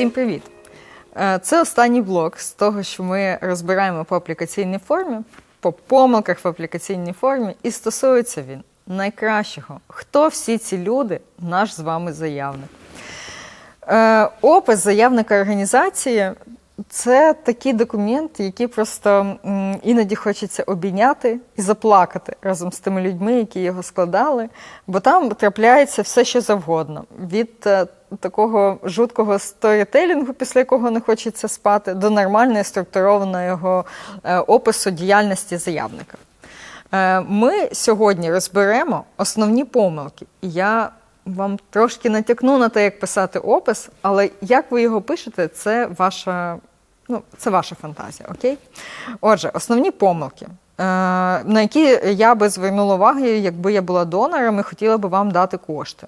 Всім привіт! Е, Це останній блок з того, що ми розбираємо по аплікаційній формі, по помилках в аплікаційній формі, і стосується він найкращого. Хто всі ці люди, наш з вами заявник? Е, Опис заявника організації це такий документ, який просто іноді хочеться обійняти і заплакати разом з тими людьми, які його складали, бо там трапляється все, що завгодно. Від е, такого жуткого сторітелінгу, після якого не хочеться спати, до нормальної структурованого е, опису діяльності заявника. Е, Ми сьогодні розберемо основні помилки. Я вам трошки натякну на те, як писати опис, але як ви його пишете, це ваша, ну, це ваша фантазія, окей? Отже, основні помилки, е, на які я би звернула увагу, якби я була донором і хотіла би вам дати кошти.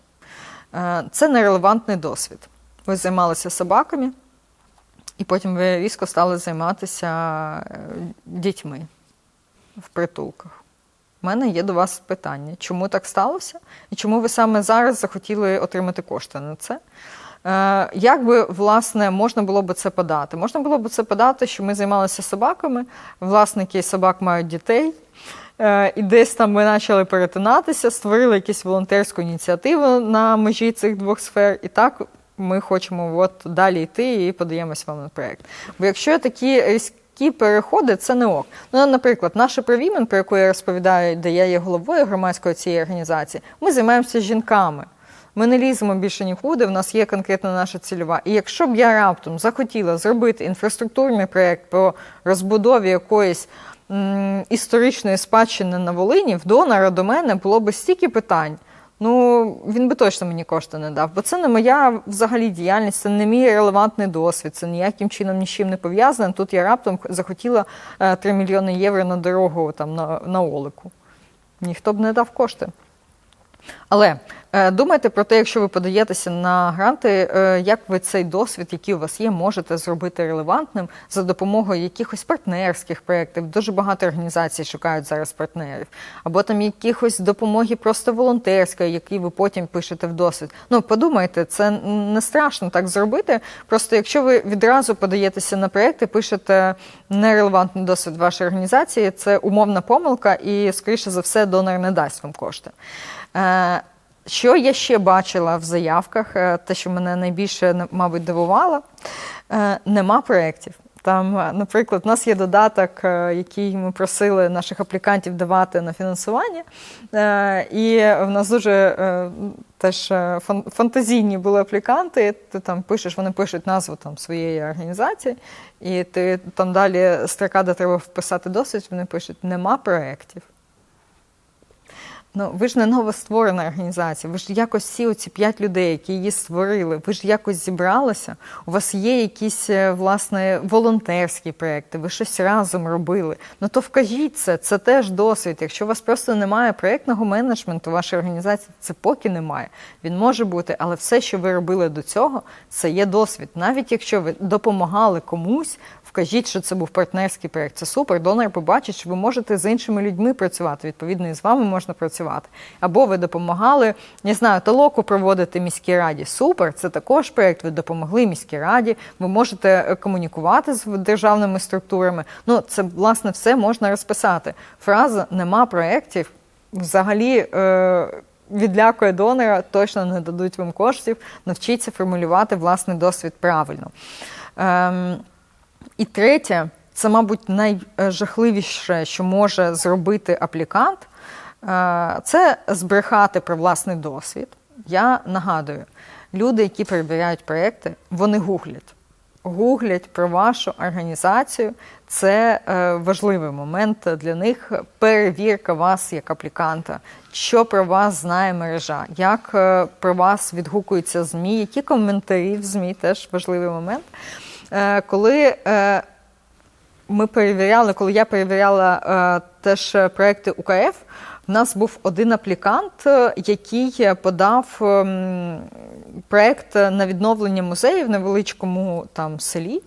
Е, Це нерелевантний досвід. Ви займалися собаками, і потім ви різко стали займатися е, дітьми в притулках. У мене є до вас питання, чому так сталося, і чому ви саме зараз захотіли отримати кошти на це? Е, Як би власне можна було б це подати? Можна було б це подати, що ми займалися собаками, власники собак мають дітей, е, і десь там ми почали перетинатися, створили якусь волонтерську ініціативу на межі цих двох сфер, і так ми хочемо от далі йти і подаємось вам на проєкт. Бо якщо такі різкі переходи, це не ок. Ну, наприклад, наша Провімен, про яку я розповідаю, де я є головою громадської цієї організації, ми займаємося жінками. Ми не ліземо більше нікуди, в нас є конкретно наша цільова. І якщо б я раптом захотіла зробити інфраструктурний проєкт по розбудові якоїсь історичної спадщини на Волині, в донора до мене було б стільки питань. Ну, він би точно мені кошти не дав, бо це не моя взагалі діяльність, це не мій релевантний досвід, це ніяким чином ні з чим не пов'язане. Тут я раптом захотіла е, 3 мільйони євро на дорогу там, на, на Олику. Ніхто б не дав кошти. Але е, думайте про те, якщо ви подаєтеся на гранти, е, як ви цей досвід, який у вас є, можете зробити релевантним за допомогою якихось партнерських проєктів. Дуже багато організацій шукають зараз партнерів, або там якихось допомоги просто волонтерської, які ви потім пишете в досвід. Ну подумайте, це не страшно так зробити. Просто якщо ви відразу подаєтеся на проєкти, пишете нерелевантний досвід вашої організації, це умовна помилка, і скоріше за все донор не дасть вам кошти. Е, Що я ще бачила в заявках, е, те, що мене найбільше, мабуть, дивувало, е, нема проєктів. Там, наприклад, у нас є додаток, який ми просили наших аплікантів давати на фінансування. І в нас дуже теж фантазійні були апліканти. Ти там пишеш, вони пишуть назву там своєї організації, і ти там далі строка, де треба вписати досвід, вони пишуть: нема проєктів. Ну, ви ж не новостворена організація. Ви ж якось всі оці п'ять людей, які її створили, ви ж якось зібралися. У вас є якісь е, власне волонтерські проекти, ви щось разом робили. Ну то вкажіть це, це теж досвід. Якщо у вас просто немає проєктного менеджменту вашої організації, це поки немає. Він може бути, але все, що ви робили до цього, це є досвід. Навіть якщо ви допомагали комусь. Вкажіть, що це був партнерський проєкт. Це супер. Донор побачить, що ви можете з іншими людьми працювати. Відповідно, і з вами можна працювати. Або ви допомагали, не знаю, толоку проводити міській раді. Супер, це також проєкт. Ви допомогли міській раді. Ви можете е, комунікувати з державними структурами. Ну, це власне все можна розписати. Фраза нема проєктів взагалі. Е- Відлякує донора, точно не дадуть вам коштів, навчіться формулювати власний досвід правильно. Ем, і третє, це, мабуть, найжахливіше, що може зробити аплікант, це збрехати про власний досвід. Я нагадую, люди, які перевіряють проекти, вони гуглять. Гуглять про вашу організацію. Це е, важливий момент для них. Перевірка вас як апліканта, що про вас знає мережа, як е, про вас відгукуються ЗМІ, які коментарі в ЗМІ теж важливий момент. Е, коли е, ми перевіряли, коли я перевіряла е, теж проекти УКФ, в нас був один аплікант, е, який подав ем, проект на відновлення музею в невеличкому там селі.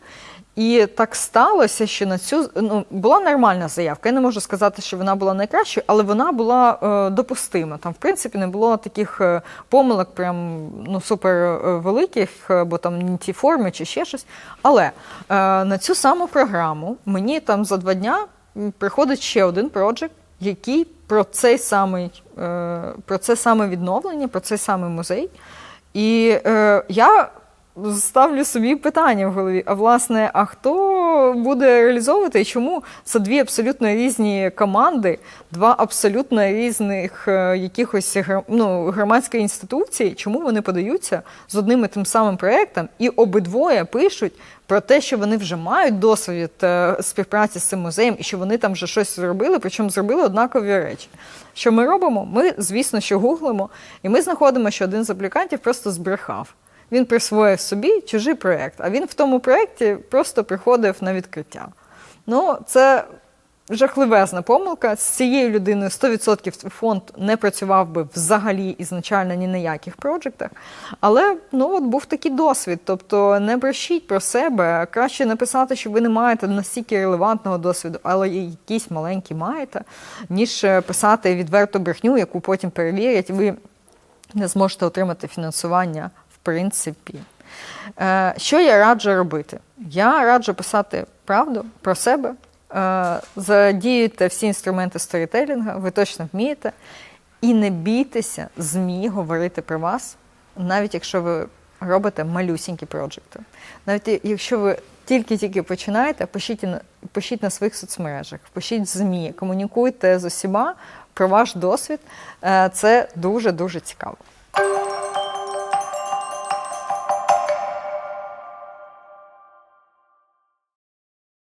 І так сталося, що на цю ну, була нормальна заявка. Я не можу сказати, що вона була найкращою, але вона була е, допустима. Там, в принципі, не було таких е, помилок, прям ну супер е, великих, е, бо там не ті форми чи ще щось. Але е, на цю саму програму мені там за два дня приходить ще один проджект, який про цей самий е, про це саме відновлення, про цей самий музей. І е, я ставлю собі питання в голові: а власне, а хто буде реалізовувати і чому це дві абсолютно різні команди, два абсолютно різних е, якихось ну, громадських інституції, чому вони подаються з одним і тим самим проектом, і обидвоє пишуть про те, що вони вже мають досвід е, співпраці з цим музеєм і що вони там вже щось зробили, причому зробили однакові речі. Що ми робимо? Ми, звісно, що гуглимо, і ми знаходимо, що один з аплікантів просто збрехав. Він присвоїв собі чужий проєкт, а він в тому проєкті просто приходив на відкриття. Ну, це жахливезна помилка. З цією людиною 100% фонд не працював би взагалі ізначально ні на яких проджектах. Але ну, от був такий досвід. Тобто не брешіть про себе. Краще написати, що ви не маєте настільки релевантного досвіду, але і якийсь маленький маєте, ніж е, писати відверту брехню, яку потім перевірять, ви не зможете отримати фінансування принципі. Е, Що я раджу робити? Я раджу писати правду про себе. Е, Задіюйте всі інструменти сторітелінга, ви точно вмієте. І не бійтеся ЗМІ говорити про вас, навіть якщо ви робите малюсінькі проджекти. Навіть якщо ви тільки-тільки починаєте, пишіть пишіть на своїх соцмережах, пишіть ЗМІ, комунікуйте з усіма про ваш досвід. Е, Це дуже-дуже цікаво.